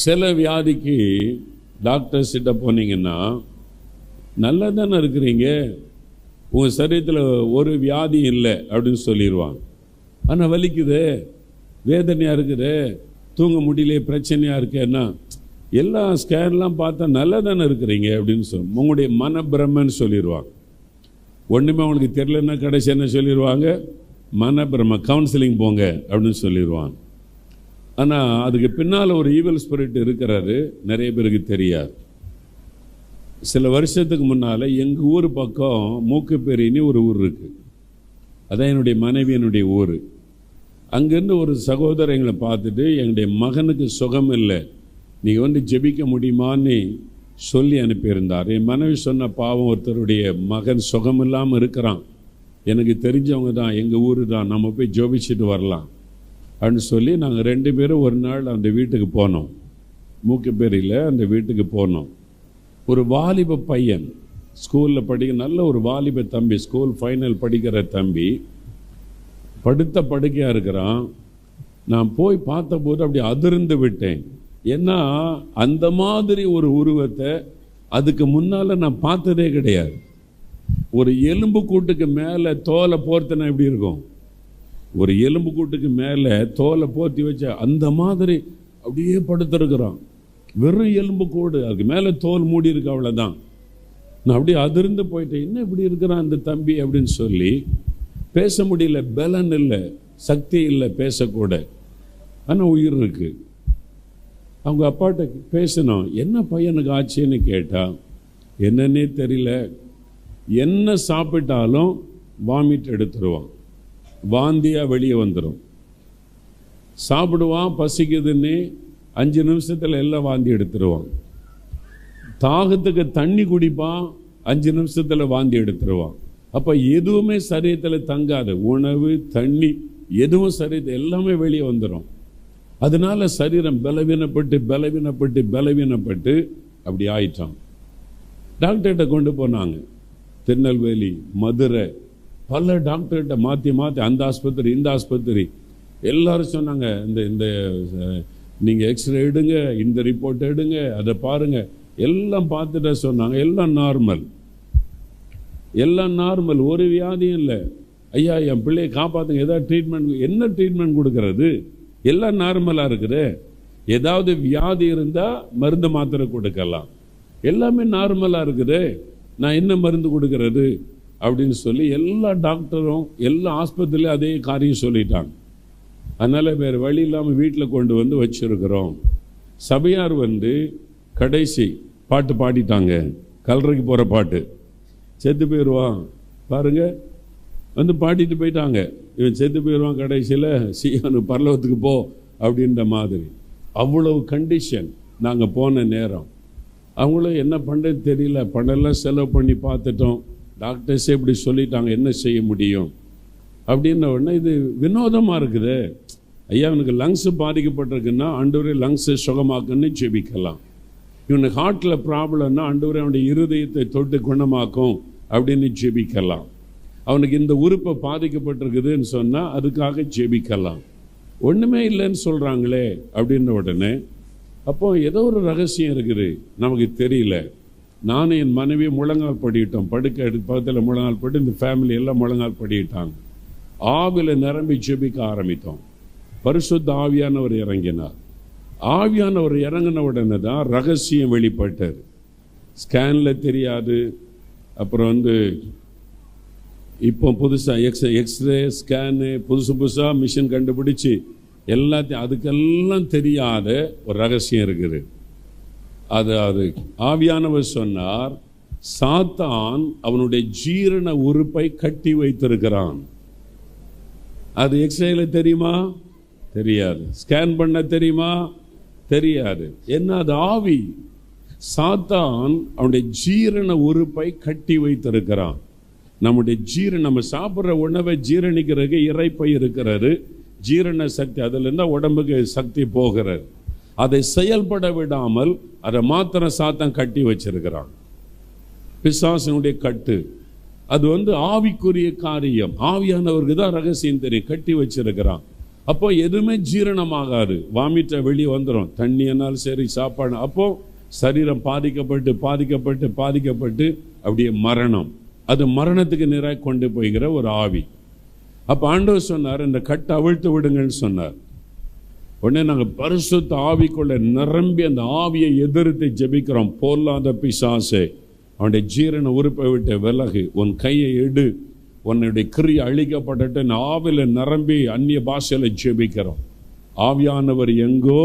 சில வியாதிக்கு டாக்டர்ஸ் கிட்ட போனீங்கன்னா நல்லா தானே இருக்கிறீங்க. உங்கள் சரீரத்தில் ஒரு வியாதி இல்லை அப்படின்னு சொல்லிடுவாங்க ஆனால் வலிக்குது வேதனையாக இருக்குது தூங்க முடியலையே பிரச்சனையாக இருக்குன்னா எல்லா ஸ்கேன்லாம் பார்த்தா நல்லா தானே இருக்கிறீங்க அப்படின்னு சொல்லி உங்களுடைய மனப்பிரமன்னு சொல்லிடுவாங்க ஒன்றுமே அவங்களுக்கு தெரிலன்னா கடைசி என்ன சொல்லிடுவாங்க மனப்பிரம கவுன்சிலிங் போங்க அப்படின்னு சொல்லிடுவாங்க ஆனால் அதுக்கு பின்னால் ஒரு ஈவல் ஸ்பிரிட் இருக்கிறாரு. நிறைய பேருக்கு தெரியாது. சில வருஷத்துக்கு முன்னால் எங்கள் ஊர் பக்கம் மூக்குப்பேரின்னு ஒரு ஊர் இருக்குது அதான் என்னுடைய மனைவியனுடைய ஊர். அங்கேருந்து ஒரு சகோதரர் எங்களை பார்த்துட்டு எங்களுடைய மகனுக்கு சுகம் இல்லை. நீங்கள் வந்து ஜெபிக்க முடியுமான்னு சொல்லி அனுப்பியிருந்தார். என் மனைவி சொன்ன பாவம் ஒருத்தருடைய மகன் சுகம் இல்லாமல் இருக்கிறான். எனக்கு தெரிஞ்சவங்க தான் எங்கள் ஊர் தான். நம்ம போய் ஜோபிச்சுட்டு வரலாம். அப்படின்னு சொல்லி நாங்கள் ரெண்டு பேரும் ஒரு நாள் அந்த வீட்டுக்கு போனோம். மூக்குப்பேரியில் அந்த வீட்டுக்கு போனோம். ஒரு வாலிப பையன் ஸ்கூலில் படிக்க நல்ல ஒரு வாலிப தம்பி ஸ்கூல் ஃபைனல் படிக்கிற தம்பி படுத்த படுக்கையாக இருக்கிறான். நான் போய் பார்த்தபோது அப்படி அதிர்ந்து விட்டேன். ஏன்னா அந்த மாதிரி ஒரு உருவத்தை அதுக்கு முன்னால் நான் பார்த்ததே கிடையாது. ஒரு எலும்பு கூட்டுக்கு மேலே தோலை போர்த்தனா எப்படி இருக்கும்? ஒரு எலும்பு கூட்டுக்கு மேலே தோலை போர்த்தி வச்ச அந்த மாதிரி அப்படியே படுத்திருக்கிறான். வெறும் எலும்பு கூடு அதுக்கு மேலே தோல் மூடி இருக்கு அவ்வளோதான் நான் அப்படியே அதிர்ந்து போயிட்டேன். என்ன இப்படி இருக்கிறான் இந்த தம்பி அப்படின்னு சொல்லி பேச முடியல பலன் இல்லை சக்தி இல்லை பேசக்கூட. ஆனால் உயிர் இருக்கு. அவங்க அப்பாட்ட பேசணும் என்ன பையனுக்கு ஆச்சுன்னு கேட்டால் என்னன்னே தெரியல. என்ன சாப்பிட்டாலும் வாமிட் எடுத்துருவான். வாந்தியாக வெளியே வந்துடும் சாப்பிடுவான் பசிக்குதுன்னு அஞ்சு நிமிஷத்தில் எல்லாம் வாந்தி எடுத்துருவான். தாகத்துக்கு தண்ணி குடிப்பான் அஞ்சு நிமிஷத்தில் வாந்தி எடுத்துருவான். அப்போ எதுவுமே சரீரத்தில் தங்காது. உணவு தண்ணி எதுவும் சரீரத்தை எல்லாமே வெளியே வந்துடும் அதனால சரீரம் பலவீனப்பட்டு பலவீனப்பட்டு பலவீனப்பட்டு அப்படி ஆயிட்டான். டாக்டர்கிட்ட கொண்டு போனாங்க. திருநெல்வேலி மதுரை பல டாக்டர்கிட்ட மாற்றி மாற்றி அந்த ஆஸ்பத்திரி இந்த ஆஸ்பத்திரி. எல்லாரும் சொன்னாங்க இந்த இந்த நீங்கள் எக்ஸ்ரே எடுங்க இந்த ரிப்போர்ட் எடுங்க அதை பாருங்கள் எல்லாம் பார்த்துட்டு சொன்னாங்க எல்லாம் நார்மல். எல்லாம் நார்மல் ஒரு வியாதியும் இல்லை. ஐயா என் பிள்ளையை காப்பாற்றுங்க ஏதாவது ட்ரீட்மெண்ட் என்ன ட்ரீட்மெண்ட் கொடுக்கறது? எல்லாம் நார்மலாக இருக்குது. ஏதாவது வியாதி இருந்தால் மருந்து மாத்திரை கொடுக்கலாம். எல்லாமே நார்மலாக இருக்குது. நான் என்ன மருந்து கொடுக்கறது? அப்படின்னு சொல்லி எல்லா டாக்டரும் எல்லா ஆஸ்பத்திரியிலும் அதே காரியம் சொல்லிட்டாங்க. அதனால் வேறு வழி இல்லாமல் வீட்டில் கொண்டு வந்து வச்சுருக்கிறோம். சபையார் வந்து கடைசி பாட்டு பாடிட்டாங்க. கல்லறைக்கு போகிற பாட்டு. செத்து போயிடுவான் பாருங்க. வந்து பாடிட்டு போயிட்டாங்க. இவன் செத்து போயிடுவான் கடைசியில். சீனு பரலவத்துக்கு போ அப்படின்ற மாதிரி. அவ்வளவு கண்டிஷன் நாங்கள் போன நேரம். அவங்களும் என்ன பண்ணுறது தெரியல. பணம்லாம் செலவு பண்ணி பார்த்துட்டோம். டாக்டர்ஸே இப்படி சொல்லிட்டாங்க என்ன செய்ய முடியும்? அப்படின்ன உடனே இது வினோதமாக இருக்குது. ஐயா இவனுக்கு லங்ஸ் பாதிக்கப்பட்டிருக்குன்னா ஆண்டவரே லங்ஸை சுகமாக்குன்னு ஜெபிக்கலாம். இவனுக்கு ஹார்ட்டில் ப்ராப்ளம்னா ஆண்டவரே அவனுடைய இருதயத்தை தொட்டு குணமாக்கும் அப்படின்னு ஜெபிக்கலாம். அவனுக்கு இந்த உறுப்பை பாதிக்கப்பட்டிருக்குதுன்னு சொன்னால் அதுக்காக ஜெபிக்கலாம். ஒன்றுமே இல்லைன்னு சொல்கிறாங்களே அப்படின்ன உடனே அப்போ ஏதோ ஒரு ரகசியம் இருக்குது நமக்கு தெரியல. நானும் என் மனைவி முழங்கால் படிட்டோம் படுக்க எடுத்து பக்கத்தில் முழங்கால் பட்டு இந்த ஃபேமிலி எல்லாம் முழங்கால் படிட்டாங்க ஆவில நிரம்பி ஜெபிக்க ஆரம்பித்தோம். பரிசுத்த ஆவியானவர் இறங்கினார். ஆவியானவர் இறங்கின உடனே தான் ரகசியம் வெளிப்பட்டார் ஸ்கேனில் தெரியாது. அப்புறம் வந்து இப்போ புதுசாக எக்ஸ் எக்ஸ்ரே ஸ்கேனு புதுசு புதுசாக மிஷின் கண்டுபிடிச்சி எல்லாத்தையும் அதுக்கெல்லாம் தெரியாத ஒரு ரகசியம் இருக்குது. அது அது ஆவியானவர் சொன்னார் சாத்தான் அவனுடைய ஜீரண உறுப்பை கட்டி வைத்திருக்கிறான். அது எக்ஸ்ரேல தெரியுமா? தெரியாது. ஸ்கேன் பண்ண தெரியுமா? தெரியாது. என்ன அது ஆவி? சாத்தான் அவனுடைய ஜீரண உறுப்பை கட்டி வைத்திருக்கிறான். நம்முடைய ஜீரண நம்ம சாப்பிட்ற உணவை ஜீரணிக்கிறதுக்கு இறைப்பை இருக்கிறது. ஜீரண சக்தி அதில் இருந்தால் உடம்புக்கு சக்தி போகிறது. அதை செயல்பட விடாமல் அதை மாத்திரை சாத்தம் கட்டி வச்சிருக்கிறான். பிசாசனுடைய கட்டு. அது வந்து ஆவிக்குரிய காரியம். ஆவியானவருக்கு தான் ரகசியம் தெரியும். கட்டி வச்சிருக்கிறான். அப்போ எதுவுமே ஜீரணமாகாது. வாமிட்ட வெளியே வந்துடும் தண்ணியனாலும் சரி சாப்பாடு. அப்போ சரீரம் பாதிக்கப்பட்டு பாதிக்கப்பட்டு பாதிக்கப்பட்டு அப்படியே மரணம். அது மரணத்துக்கு நேராக கொண்டு போய்கிற ஒரு ஆவி. அப்போ ஆண்டவர் சொன்னார் இந்த கட்டை அவிழ்த்து விடுங்கன்னு சொன்னார். உடனே நாங்கள் பரிசுத்த ஆவிக்குள்ளே நிரம்பி அந்த ஆவியை எதிர்த்து ஜெபிக்கிறோம். போல்லாத பிசாசே அவனுடைய ஜீரண உறுப்பை விட்டு விலகு. உன் கையை எடு உன்னுடைய கிரி அழிக்கப்பட்டுட்டு நான் ஆவில நிரம்பி அந்நிய பாஷையில் ஜெபிக்கிறோம். ஆவியானவர் எங்கோ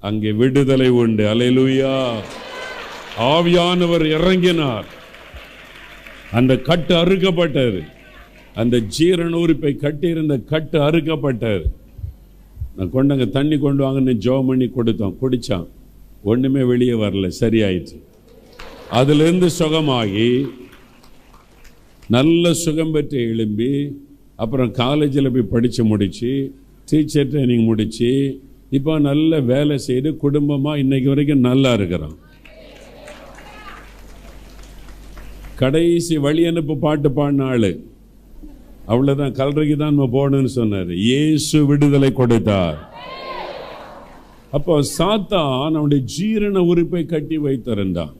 அங்கே விடுதலை உண்டு. அலையிலுயா ஆவியானவர் இறங்கினார். அந்த கட்டு அறுக்கப்பட்டது. அந்த ஜீரண உறுப்பை கட்டியிருந்த கட்டு அறுக்கப்பட்டது. நான் கொண்டாங்க தண்ணி கொண்டு வாங்கன்னு ஜோம் பண்ணி கொடுத்தோம். குடித்தான் ஒன்றுமே வெளியே வரல. சரியாயிடுச்சு. அதிலிருந்து சுகமாகி நல்ல சுகம் பெற்று எழும்பி அப்புறம் காலேஜில் போய் படித்து முடித்து டீச்சர் ட்ரைனிங் முடித்து இப்போ நல்ல வேலை செய்து குடும்பமாக இன்னைக்கு வரைக்கும் நல்லா இருக்கிறான் கடைசி வழி அனுப்பு பாட்டு பாடின ஆள். அவ்வளவுதான் கல்றைக்கு தான் நம்ம போகணும்னு சொன்னார். இயேசு விடுதலை கொடுத்தார். அப்போ சாத்தான் நம்முடைய ஜீரண உறுப்பை கட்டி வைத்திருந்தான்.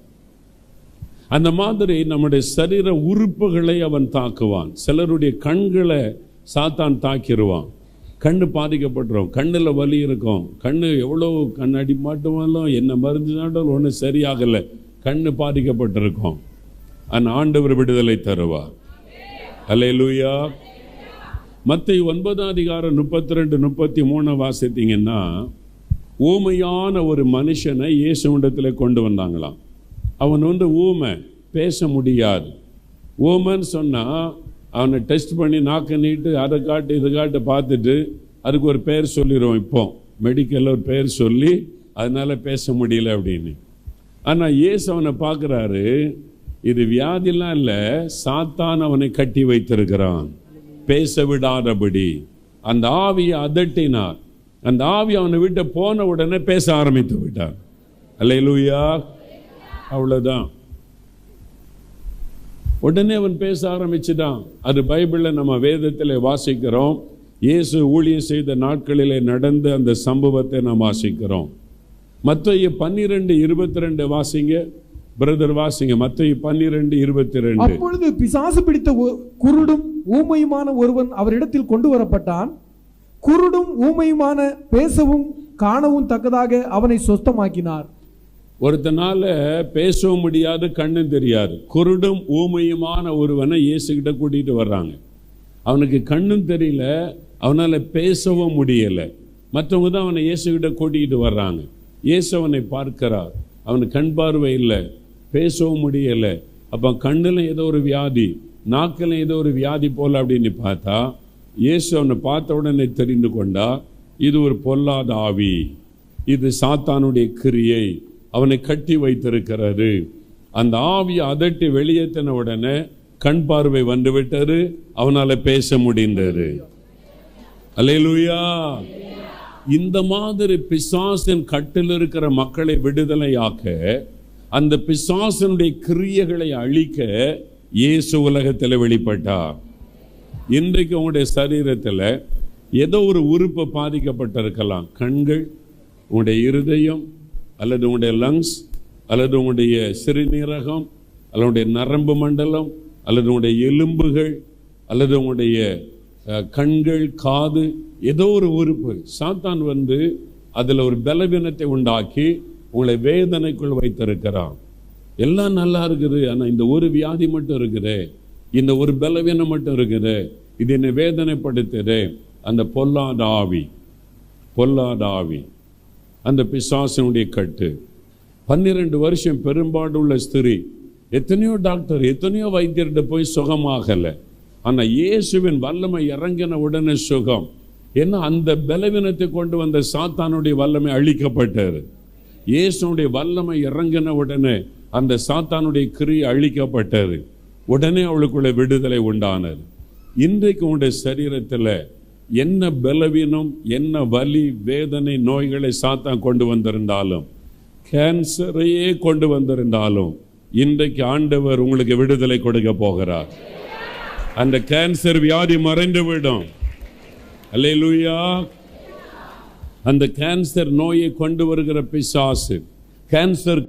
அந்த மாதிரி நம்முடைய சரீர உறுப்புகளை அவன் தாக்குவான். சிலருடைய கண்களை சாத்தான் தாக்கிடுவான் கண்ணு பாதிக்கப்பட்டுரும். கண்ணில் வலி இருக்கும். கண்ணு எவ்வளோ கண்ணடி மாட்டுவாலும் என்ன மருந்து நாட்டாலும் ஒன்றும் சரியாகலை. கண்ணு பாதிக்கப்பட்டிருக்கும். அந்த ஆண்டவர் விடுதலை தருவார். அலையலூயா மற்ற ஒன்பதாம் அதிகாரம் முப்பத்தி ரெண்டு முப்பத்தி மூணு வாசித்தீங்கன்னா ஊமையான ஒரு மனுஷனை இயேசுவிடத்தில் கொண்டு வந்தாங்களாம். அவன் வந்து ஊமை பேச முடியாது. ஊமைன்னு சொன்னால் அவனை டெஸ்ட் பண்ணி நாக்க நீட்டு அதை காட்டு இதை காட்டு பார்த்துட்டு அதுக்கு ஒரு பேர் சொல்லிடுவோம் இப்போ. மெடிக்கலில் ஒரு பேர் சொல்லி அதனால் பேச முடியல அப்படின்னு. ஆனால் இயேசு அவனை பார்க்குறாரு இது வியாதிலாம் இல்லை சாத்தான் அவனை கட்டி வைத்திருக்கிறான். பேச விடாதபடி அந்த ஆவியை அதட்டினார். அந்த ஆவி அவனை விட்டு போன உடனே பேச ஆரம்பித்து விட்டான். அல்ல லூயா அவ்வளவுதான். உடனே அவன் பேச ஆரம்பிச்சுட்டான். அது பைபிளில் நம்ம வேதத்தில் வாசிக்கிறோம். இயேசு ஊழியம் செய்த நாட்களிலே நடந்த அந்த சம்பவத்தை நாம் வாசிக்கிறோம். மற்ற பன்னிரெண்டு இருபத்தி ரெண்டு வாசிங்க. பிரதர் வாசிங்க மத்திய பன்னிரெண்டு இருபத்தி ரெண்டு அப்பொழுது பிசாசு பிடித்த குருடும் ஊமையுமான ஒருவன் அவரிடத்தில் கொண்டு வரப்பட்டான் குருடும் ஊமையுமான பேசவும் காணவும் தக்கதாக அவனை சொஸ்தமாக்கினார். ஒருத்தனால பேசவும் முடியாது கண்ணும் தெரியாது. குருடும் ஊமையுமான ஒருவனை இயேசுகிட்ட கூட்டிட்டு வர்றாங்க. அவனுக்கு கண்ணும் தெரியல அவனால பேசவும் முடியல. மற்றவங்க தான் அவனை இயேசுகிட்ட கூட்டிகிட்டு வர்றாங்க. இயேசு அவனை பார்க்கிறார். அவனுக்கு கண் பார்வை இல்லை. பேசவும் முடியல. அப்போ கண்ணில் ஏதோ ஒரு வியாதி நாக்கில் ஏதோ ஒரு வியாதி போல அப்படின்னு பார்த்தா இயேசு அவனை பார்த்த உடனே தெரிந்து கொண்டா இது ஒரு பொல்லாத ஆவி. இது சாத்தானுடைய கிரியை அவனை கட்டி வைத்திருக்கிறது. அந்த ஆவியை அதட்டி வெளியேற்றின உடனே கண் பார்வை வந்து விட்டது அவனால பேச முடிந்தது. அலையலூயா இந்த மாதிரி பிசாசின் கட்டில் இருக்கிற மக்களை விடுதலையாக்க அந்த பிசாசனுடைய கிரியைகளை அழிக்க இயேசு உலகத்தில் வெளிப்பட்டார் இன்றைக்கு உங்களுடைய சரீரத்தில் ஏதோ ஒரு உறுப்பு பாதிக்கப்பட்டிருக்கலாம். கண்கள் உங்களுடைய இருதயம் அல்லது உங்களுடைய லங்ஸ் அல்லது உங்களுடைய சிறுநீரகம் அல்லது உங்களுடைய நரம்பு மண்டலம் அல்லது உங்களுடைய எலும்புகள் அல்லது உங்களுடைய கண்கள் காது ஏதோ ஒரு உறுப்பு. சாத்தான் வந்து அதில் ஒரு பலவீனத்தை உண்டாக்கி உங்களை வேதனைக்குள் வைத்திருக்கிறான். எல்லாம் நல்லா இருக்குது ஆனால் இந்த ஒரு வியாதி மட்டும் இருக்குது. இந்த ஒரு பலவீனம் மட்டும் இருக்குது. இது என்னை வேதனைப்படுத்துது. அந்த பொல்லாத ஆவி பொல்லாத ஆவி அந்த பிசாசனுடைய கட்டு. பன்னிரெண்டு வருஷம் பெரும்பாடு உள்ள ஸ்திரீ எத்தனையோ டாக்டர் எத்தனையோ வைத்தியர்கிட்ட போய் சுகமாகலை. ஆனால் இயேசுவின் வல்லமை இறங்கின உடனே சுகம். ஏன்னா அந்த பலவீனத்தை கொண்டு வந்த சாத்தானுடைய வல்லமை அழிக்கப்பட்டது. இயேசுனுடைய வல்லமை இறங்கின உடனே அந்த சாத்தானுடைய கிரி அழிக்கப்பட்டது. உடனே அவளுக்குள்ள விடுதலை உண்டானது. இன்றைக்கு உடைய சரீரத்தில் என்ன பலவீனம் என்ன வலி வேதனை நோய்களை சாத்தான் கொண்டு வந்திருந்தாலும் கேன்சரையே கொண்டு வந்திருந்தாலும் இன்றைக்கு ஆண்டவர் உங்களுக்கு விடுதலை கொடுக்க போகிறார். அந்த கேன்சர் வியாதி மறைந்து விடும் அல்லேலூயா. அந்த கேன்சர் நோயை கொண்டு வருகிற பிசாசு. கேன்சர்